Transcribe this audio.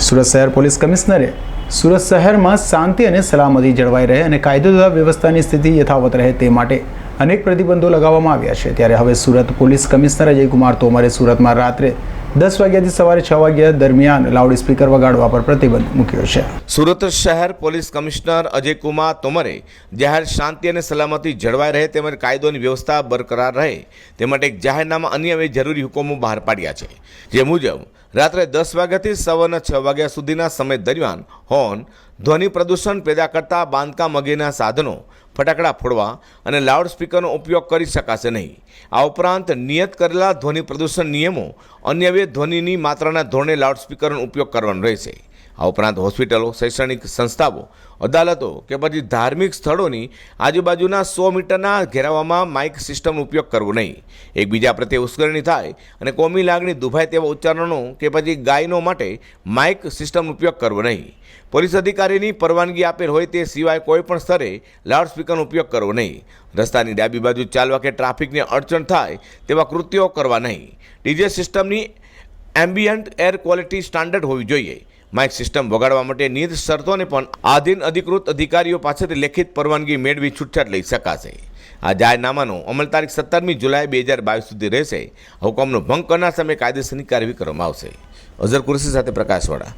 સુરત શહેર પોલીસ કમિશનરે સુરત શહેરમાં શાંતિ અને સલામતી જળવાઈ રહે અને કાયદો તથા વ્યવસ્થાની સ્થિતિ યથાવત રહે તે માટે અનેક પ્રતિબંધો લગાવવામાં આવ્યા છે. ત્યારે હવે સુરત પોલીસ કમિશનર અજયકુમાર તોમરે સુરતમાં રાત્રે દસ વાગ્યાથી સવારે છ વાગ્યા દરમિયાન લાઉડ સ્પીકર વગાડવા પર પ્રતિબંધ મૂક્યો છે. સુરત શહેર પોલીસ કમિશનર અજયકુમાર તોમરે જાહેર શાંતિ અને સલામતી જળવાઈ રહે તેમજ કાયદોની વ્યવસ્થા બરકરાર રહે તે માટે એક જાહેરનામા અન્ય જરૂરી હુકમો બહાર પાડ્યા છે. જે મુજબ રાત્રે દસ વાગ્યાથી સવારના છ વાગ્યા સુધીના સમય દરમિયાન હોર્ન ધ્વનિ પ્રદૂષણ પેદા કરતા બાંધકામ અંગેના સાધનો ફટાકડા ફોડવા અને લાઉડ સ્પીકરનો ઉપયોગ કરી શકાશે નહીં. આ ઉપરાંત નિયત કરેલા ધ્વનિ પ્રદૂષણ નિયમો અન્ય બે ધ્વનિની માત્રાના ધોરણે લાઉડ સ્પીકરનો ઉપયોગ કરવાનો રહેશે. આ ઉપરાંત હોસ્પિટલો, શૈક્ષણિક સંસ્થાઓ, અદાલતો કે પછી ધાર્મિક સ્થળોની આજુબાજુના સો મીટરના ઘેરાવામાં માઇક સિસ્ટમનો ઉપયોગ કરવો નહીં. એકબીજા પ્રત્યે ઉશ્કેરણી થાય અને કોમી લાગણી દુભાય તેવા ઉચ્ચારણો કે પછી ગાયનો માટે માઇક સિસ્ટમનો ઉપયોગ કરવો નહીં. પોલીસ અધિકારીની પરવાનગી આપેલ હોય તે સિવાય કોઈપણ સ્તરે લાઉડ સ્પીકરનો ઉપયોગ કરવો નહીં. રસ્તાની ડાબી બાજુ ચાલવા કે ટ્રાફિકને અડચણ થાય તેવા કૃત્યો કરવા નહીં. ડીજે સિસ્ટમની એમ્બિયન્ટ એર ક્વોલિટી સ્ટાન્ડર્ડ હોવી જોઈએ. માઇક સિસ્ટમ વગાડવા માટે નિયત શરતોને પણ આધીન અધિકૃત અધિકારીઓ પાસેથી લેખિત પરવાનગી મેળવી છૂટછાટ લઈ શકાશે. આ જાહેરનામાનો અમલ તારીખ સત્તરમી જુલાઈ બે હજાર બાવીસ સુધી રહેશે. હુકમનો ભંગ કરનાર સામે કાયદેસરની કાર્યવાહી કરવામાં આવશે. અઝર કુરશી સાથે પ્રકાશવાળા.